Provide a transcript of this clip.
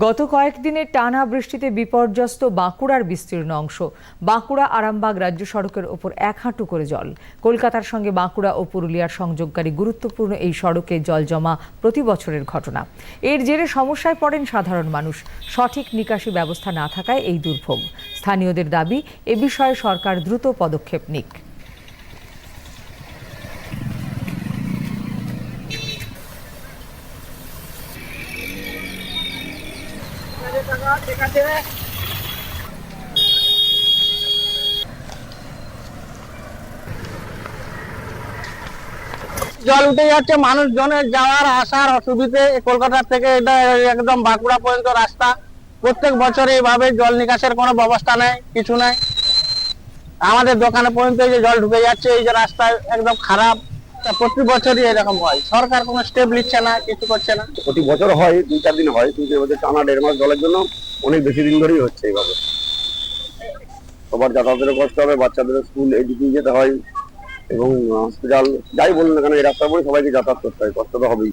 গত কয়েকদিনের টানা বৃষ্টিতে বিপর্যস্ত বাঁকুড়ার বিস্তীর্ণ অংশ। বাঁকুড়া আরামবাগ রাজ্য সড়কের ওপর এক হাঁটু করে জল। কলকাতার সঙ্গে বাঁকুড়া ও পুরুলিয়ার সংযোগকারী গুরুত্বপূর্ণ এই সড়কে জল জমা প্রতি বছরের ঘটনা। এর জেরে সমস্যায় পড়েন সাধারণ মানুষ। সঠিক নিকাশি ব্যবস্থা না থাকায় এই দুর্ভোগ। স্থানীয়দের দাবি, এ বিষয়ে সরকার দ্রুত পদক্ষেপ নিক। জল উঠে যাচ্ছে, মানুষজনের যাওয়ার আসার অসুবিধে। কলকাতা থেকে এটা একদম বাঁকুড়া পর্যন্ত রাস্তা। প্রত্যেক বছর এইভাবে জল নিকাশের কোনো ব্যবস্থা নেই, কিছু নেই। আমাদের দোকানে পর্যন্ত এই যে জল ঢুকে যাচ্ছে, এই যে রাস্তা একদম খারাপ। প্রতি বছরই এরকম হয়। সরকার কোনো স্টেপ নিচ্ছে না, কিছু করছে না। প্রতি বছর হয়, দুই চার দিন হয়, কিন্তু এবছর টানা দেড় মাস জলের জন্য অনেক বেশি দিন ধরেই হচ্ছে এইভাবে সবার যাতায়াতেরও কষ্ট হবে বাচ্চাদের স্কুল এদিকেই যেতে হয়, এবং হসপিটাল যাই বলুন না কেন, এই রাস্তা বলে সবাইকে যাতায়াত করতে হয়, কষ্ট তো হবেই।